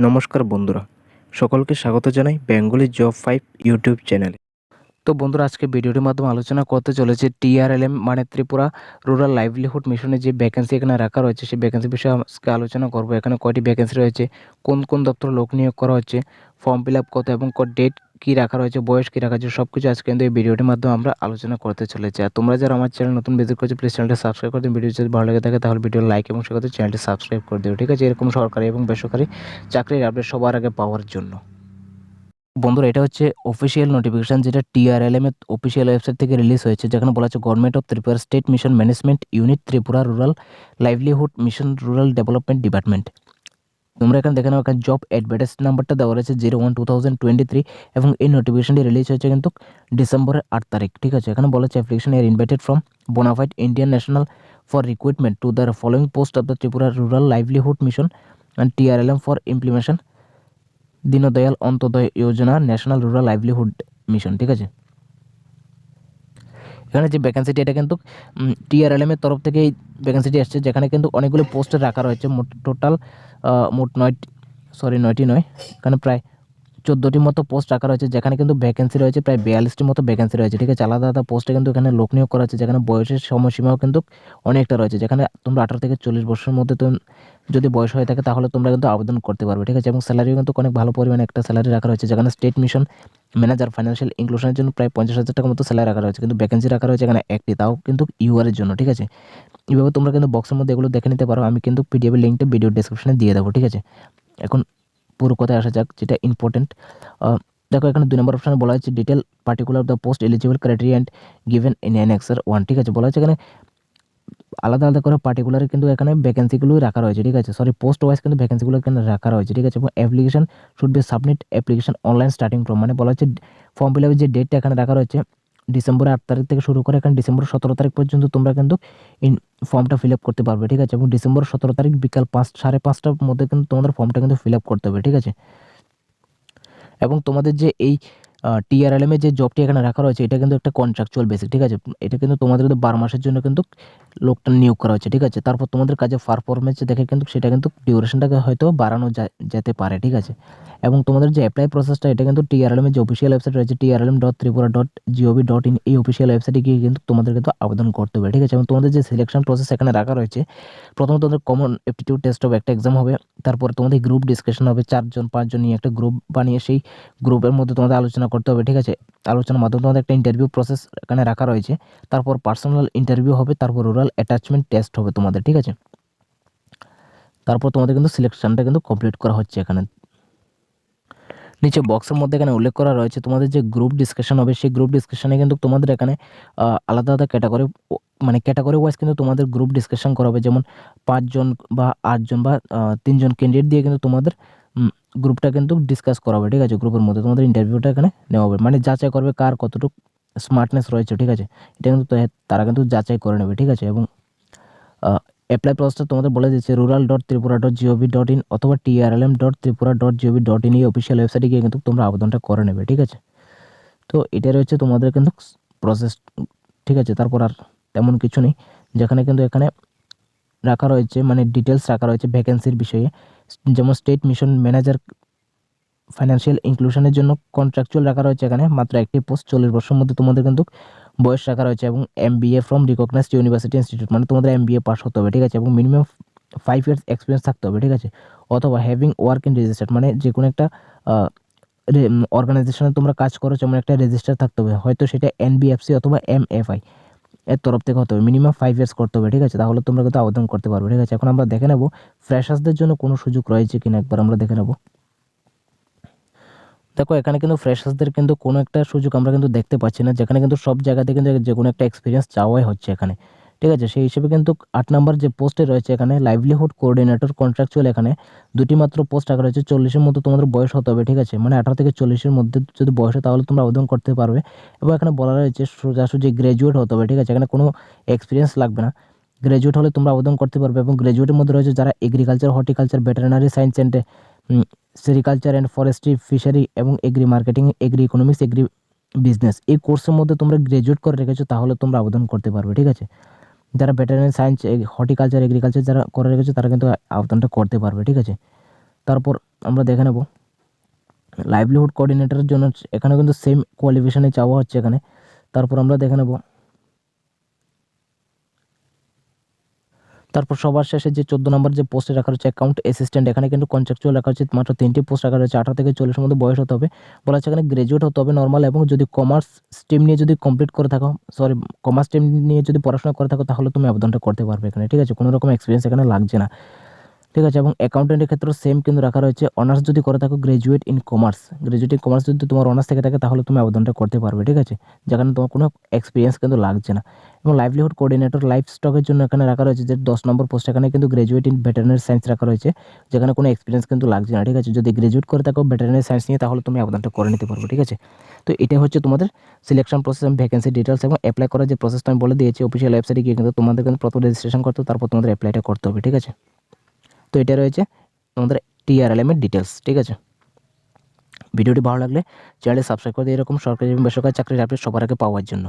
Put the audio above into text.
নমস্কার বন্ধুরা সকলকে স্বাগত জানাই বেঙ্গলি জব ফাইভ ইউটিউব চ্যানেলে। তো বন্ধুরা, আজকে ভিডিওটির মাধ্যমে আলোচনা করতে চলেছে টিআরএলএম মানে ত্রিপুরা রুরাল লাইভলিহুড মিশনে যে ভ্যাকেন্সি এখানে রাখা রয়েছে, সেই ভ্যাকেন্সি বিষয়ে আজকে আলোচনা করব। এখানে কয়টি ভ্যাকেন্সি রয়েছে, কোন কোন দপ্তর লোক নিয়োগ করা হচ্ছে ফর্ম ফিল আপ কত এবং ডেট কী রাখা রয়েছে, বয়স কী রাখা হচ্ছে সব কিছু আজকে কিন্তু এই ভিডিওটির মাধ্যমে আমরা আলোচনা করতে চলেছি। আর তোমরা যারা আমার চ্যানেল নতুন ভিজিট করছ প্লিজ চ্যানেলটা সাবস্ক্রাইব করে দিন ভিডিও যদি ভালো লাগে থাকে, তাহলে ভিডিও লাইক এবং সেক্ষেত্রে চ্যানেলটি সাবস্ক্রাইব করে দিও। ঠিক আছে? এরকম সরকারি এবং বেসরকারি চাকরির আপডেট সবার আগে পাওয়ার জন্য। বন্ধুরা, এটা হচ্ছে অফিসিয়াল নোটিফিকেশান যেটা টিআরএলএম এর অফিসিয়াল ওয়েবসাইট থেকে রিলিজ হয়েছে, যেখানে বলা হচ্ছে government of Tripura state mission management unit Tripura rural livelihood mission rural development department তোমরা এখানে দেখে নাও, এখানে জব অ্যাডভার্টাইজ নাম্বারটা দেওয়া রয়েছে zero one two thousand twenty three এবং এই নোটিফিকেশনটি রিলিজ হয়েছে কিন্তু ডিসেম্বরের আট তারিখ, ঠিক আছে? এখানে বলা হচ্ছে অ্যাপ্লিকেশন এর invited from bonafide Indian national for recruitment to the following post of the Tripura rural livelihood mission and TRLM for implementation Deendayal Antyodaya Yojana national rural livelihood mission, ঠিক আছে? এখানে যে ভ্যাকেন্সিটি এটা কিন্তু টিআরএলএম এর তরফ থেকে এই ভ্যাকেন্সিটি আসছে যেখানে কিন্তু অনেকগুলো পোস্টে রাখা রয়েছে, মোট টোটাল মোট নয় সরি নয়টি নয়, এখানে প্রায় চোদ্দোটির মতো পোস্ট রাখা রয়েছে, যেখানে কিন্তু ভ্যাকেন্সি রয়েছে, প্রায় বিয়াল্লিশটির মতো ভ্যাকেন্সি রয়েছে, ঠিক আছে? আলাদা আলাদা পোস্টে কিন্তু এখানে লোক নিয়োগ করা হচ্ছে, যেখানে বয়সের সময়সীমাও কিন্তু অনেকটা রয়েছে, যেখানে তোমরা আঠারো থেকে চল্লিশ বছরের মধ্যে তুমি যদি বয়স হয়ে থাকে তাহলে তোমরা কিন্তু আবেদন করতে পারবে, ঠিক আছে? এবং স্যালারিও কিন্তু অনেক ভালো পরিমাণে একটা স্যালারি রাখা রয়েছে। যেখানে স্টেট মিশন ম্যানেজার ফাইন্যান্সিয়াল ইনক্লুশনের জন্য প্রায় পঞ্চাশ হাজার টাকার মতো স্যালারি রাখা রয়েছে। কিন্তু ভ্যাকেন্সি রাখা রয়েছে এখানে একটি, তাও কিন্তু ইউআরের জন্য, ঠিক আছে? এইভাবে তোমরা কিন্তু বক্সের মধ্যে এগুলো দেখে নিতে পারো। আমি কিন্তু পিডিএফের লিঙ্কটা ভিডিও ডিসক্রিপশনে দিয়ে দেবো, ঠিক আছে? এখন পুরো কথায় আসা যাক, যেটা ইম্পর্টেন্ট দেখো এখানে দুই নম্বর অপশানে বলা হচ্ছে detail particular the post eligible criteria and given in annexure one ঠিক আছে? বলা হচ্ছে এখানে আলাদা আলাদা করে পার্টিকুলার কিন্তু এখানে ভ্যাকেন্সিগুলো রাখা রয়েছে, ঠিক আছে? সরি পোস্ট ওয়াইজ কিন্তু ভ্যাকেন্সিগুলো এখানে রাখা রয়েছে, ঠিক আছে? এবং application should be submit application online starting from মানে বলা হচ্ছে ফর্ম ফিল যে ডেটটা এখানে রাখা রয়েছে ডিসেম্বর আট তারিখ থেকে শুরু করে এখানে ডিসেম্বর সতেরো তারিখ পর্যন্ত তোমরা কিন্তু ইন ফর্মটা ফিল আপ করতে পারবে, ঠিক আছে? এবং ডিসেম্বর সতেরো তারিখ বিকাল পাঁচ, সাড়ে পাঁচটার মধ্যে কিন্তু তোমাদের ফর্মটা কিন্তু ফিল আপ করতে হবে, ঠিক আছে? এবং তোমাদের যে এই টিআরএলএম যে জবটি এখানে রাখা রয়েছে, এটা কিন্তু একটা কন্ট্রাকচুয়াল বেসিক ঠিক আছে? এটা কিন্তু তোমাদের কিন্তু বারো মাসের জন্য কিন্তু লোকটা নিয়োগ করা হয়েছে, ঠিক আছে? তারপর তোমাদের কাজে পারফরমেন্স দেখে কিন্তু সেটা কিন্তু ডিউরেশনটাকে হয়তো বাড়ানো যেতে পারে, ঠিক আছে? এবং তোমাদের যে অ্যাপ্লাই প্রসেসটা এটা কিন্তু টিআরএলএম এর যে অফিসিয়াল ওয়েবসাইট রয়েছে TRLM dot Tripura dot GOV dot in এই অফিসিয়াল ওয়েবসাইটে গিয়ে কিন্তু তোমাদের কিন্তু আবেদন করতে হবে, ঠিক আছে? এবং তোমাদের যে সিলেকশন প্রসেস এখানে রাখা রয়েছে প্রথমত তোমাদের কমন অ্যাপটিটিউড টেস্ট হবে, একটা এক্সাম হবে, তারপরে তোমাদের গ্রুপ ডিসকাশন হবে, চারজন, পাঁচজন নিয়ে একটা গ্রুপ বানিয়ে সেই গ্রুপের মধ্যে তোমাদের আলোচনা করতে হবে, ঠিক আছে? আলোচনার মাধ্যমে তোমাদের একটা ইন্টারভিউ প্রসেস এখানে রাখা রয়েছে। তারপর পার্সোনাল ইন্টারভিউ হবে, তারপর রুরাল অ্যাটাচমেন্ট টেস্ট হবে তোমাদের, ঠিক আছে? তারপর তোমাদের কিন্তু সিলেকশানটা কিন্তু কমপ্লিট করা হচ্ছে এখানে। নিচে বক্সের মধ্যে এখানে উল্লেখ করা রয়েছে, তোমাদের যে গ্রুপ ডিসকাশন হবে, সেই গ্রুপ ডিসকাশনে কিন্তু তোমাদের এখানে আলাদা আলাদা ক্যাটাগরি মানে ক্যাটাগরি ওয়াইজ কিন্তু তোমাদের গ্রুপ ডিসকাশন করা হবে। যেমন পাঁচজন বা আটজন বা তিনজন ক্যান্ডিডেট দিয়ে কিন্তু তোমাদের গ্রুপটা কিন্তু ডিসকাস করা হবে, ঠিক আছে? গ্রুপের মধ্যে তোমাদের ইন্টারভিউটা এখানে নেওয়া হবে। মানে যাচাই করবে কার কতটুকু স্মার্টনেস রয়েছে, ঠিক আছে? এটা কিন্তু তারা কিন্তু যাচাই করে নেবে, ঠিক আছে? এবং অ্যাপ্লাই প্রসেসটা তোমাদের বলে দিচ্ছে rural dot Tripura dot GOV dot in অথবা TRLM dot Tripura dot GOV dot in এই অফিসিয়াল ওয়েবসাইটে গিয়ে কিন্তু তোমরা আবেদনটা করে নেবে, ঠিক আছে? তো এটা রয়েছে তোমাদের কিন্তু প্রসেস ঠিক আছে? তারপর আর তেমন কিছু নেই, যেখানে কিন্তু এখানে রাখা রয়েছে মানে ডিটেলস রাখা রয়েছে ভ্যাকেন্সির বিষয়ে। যেমন স্টেট মিশন ম্যানেজার ফাইন্যান্সিয়াল ইনক্লুশনের জন্য কন্ট্রাকচুয়াল রাখা রয়েছে এখানে, মাত্র একটি পোস্ট চল্লিশ বছরের মধ্যে তোমাদের কিন্তু বয়স রাখা রয়েছে এবং M B A from recognised university institute মানে তোমাদের এম বি এ পাস হতে হবে, ঠিক আছে? এবং মিনিমাম ফাইভ ইয়ার্স এক্সপিরিয়েন্স থাকতে হবে, ঠিক আছে? অথবা হ্যাভিং ওয়ার্ক ইন রেজিস্টার্ড মানে যে কোনো একটা অর্গানাইজেশনে তোমরা কাজ করো, যেমন একটা রেজিস্টার থাকতে হবে, হয়তো সেটা এন এনবিএফসি অথবা এম এফ আই এর তরফ থেকে হতে হবে মিনিমাম ফাইভ ইয়ার্স করতে হবে, ঠিক আছে? তাহলে তোমরা কিন্তু আবেদন করতে পারবে, ঠিক আছে? এখন আমরা দেখে নেব ফ্রেশার্সদের জন্য কোনো সুযোগ রয়েছে কিনা, একবার আমরা দেখে নেব। দেখো, এখানে কিন্তু ফ্রেশার্সদের কিন্তু কোনো একটা সুযোগ আমরা কিন্তু দেখতে পাচ্ছি না, যেখানে কিন্তু সব জায়গাতে কিন্তু যে কোনো একটা এক্সপিরিয়েন্স চাওয়াই হচ্ছে এখানে। ঠিক আছে? সেই হিসেবে কিন্তু আট নম্বর যে পোস্টে রয়েছে এখানে লাইভলিহুড কোঅর্ডিনেটর কন্ট্রাকচুয়াল এখানে, দুটি মাত্র পোস্ট রাখা রয়েছে, চল্লিশের মধ্যে তোমাদের বয়স হতে হবে, ঠিক আছে? মানে আঠারো থেকে চল্লিশের মধ্যে যদি বয়স হয় তাহলে তোমরা আবেদন করতে পারবে। এবং এখানে বলা রয়েছে, সোজাসুজি গ্র্যাজুয়েট হতে হবে, ঠিক আছে? এখানে কোনো এক্সপিরিয়েন্স লাগবে না। গ্র্যাজুয়েট হলে তোমরা আবেদন করতে পারবে এবং গ্র্যাজুয়েটের মধ্যে রয়েছে যারা agriculture horticulture veterinary science and sericulture and forestry, fishery এবং agri marketing agri economics agri business এই কোর্সের মধ্যে তোমরা গ্র্যাজুয়েট করে রেখেছো, তাহলে তোমরা আবেদন করতে পারবে, ঠিক আছে? যারা ভেটেরিনারি সায়েন্স হর্টিকালচার এগ্রিকালচার যারা করে রেখেছে, তারা কিন্তু আবেদনটা করতে পারবে, ঠিক আছে? তারপর আমরা দেখে নেব। লাইভলিহুড কোঅর্ডিনেটরের জন্য এখানে কিন্তু সেম কোয়ালিফিকেশানে চাওয়া হচ্ছে এখানে। তারপর আমরা দেখে নেব। তারপর সবার শেষে যে চোদ্দ নম্বর যে পোস্টে রাখা রয়েছে অ্যাকাউন্ট অ্যাসিস্ট্যান্ট এখানে কিন্তু কন্ট্রাকচুয়াল রাখা হচ্ছে মাত্র তিনটি পোস্ট রাখা রয়েছে, আঠারো থেকে চল্লিশের মধ্যে বয়স হতে হবে। বলা হচ্ছে এখানে গ্রাজুয়েট হতে হবে নর্মাল এবং যদি কমার্স স্ট্রিম নিয়ে যদি কমপ্লিট করে থাকো সরি কমার্স স্ট্রিম নিয়ে যদি পড়াশোনা করে থাকো, তাহলে তুমি আবেদনটা করতে পারবে এখানে, ঠিক আছে? কোনো রকম এক্সপিরিয়েন্স এখানে লাগছে না। ঠিক আছে, এবং অ্যাকাউন্টেন্টের ক্ষেত্রে সেম কিন্তু রাখা রয়েছে। অনার্স যদি করে থাকো graduate in commerce graduate in commerce যদি তোমার অনার্স থেকে থাকে, তাহলে তুমি আবেদনটা করতে পারবে, ঠিক আছে? যেখানে তোমার কোনো এক্সপিরিয়েন্স কিন্তু লাগছে না। এবং লাইভলিহুড কোঅর্ডিনেটর লাইফ স্টকের জন্য এখানে রাখা রয়েছে যে, দশ নম্বর পোস্ট এখানে কিন্তু গ্রাজুয়েট ইন ভেটেরিনারি সায়েন্স রাখা রয়েছে, যেখানে কোনো এক্সপিরিয়েন্স কিন্তু লাগছে না, ঠিক আছে? যদি গ্রাজুয়েট করে থাকো ভেটেরিনারি সায়েন্স নিয়ে, তাহলে তুমি আবেদনটা করে নিতে পারবে, ঠিক আছে? তো এটা হচ্ছে তোমাদের সিলেকশন প্রসেস এবং ভ্যাকেন্সি ডিটেলস এবং অ্যাপ্লাই করার যে প্রসেসটা আমি বলে দিয়েছি অফিসিয়াল ওয়েবসাইটে গিয়ে কিন্তু তোমাদের কিন্তু প্রথম রেজিস্ট্রেশন করতে তারপর তোমাদের অ্যাপ্লাইটা করতে হবে, ঠিক আছে? তো এটা রয়েছে আমাদের টিআরএলএমের ডিটেলস ঠিক আছে? ভিডিওটি ভালো লাগলে চ্যানেলে সাবস্ক্রাইব করে এরকম সরকারি এবং বেসরকারি চাকরির আপডেট সবার আগে পাওয়ার জন্য।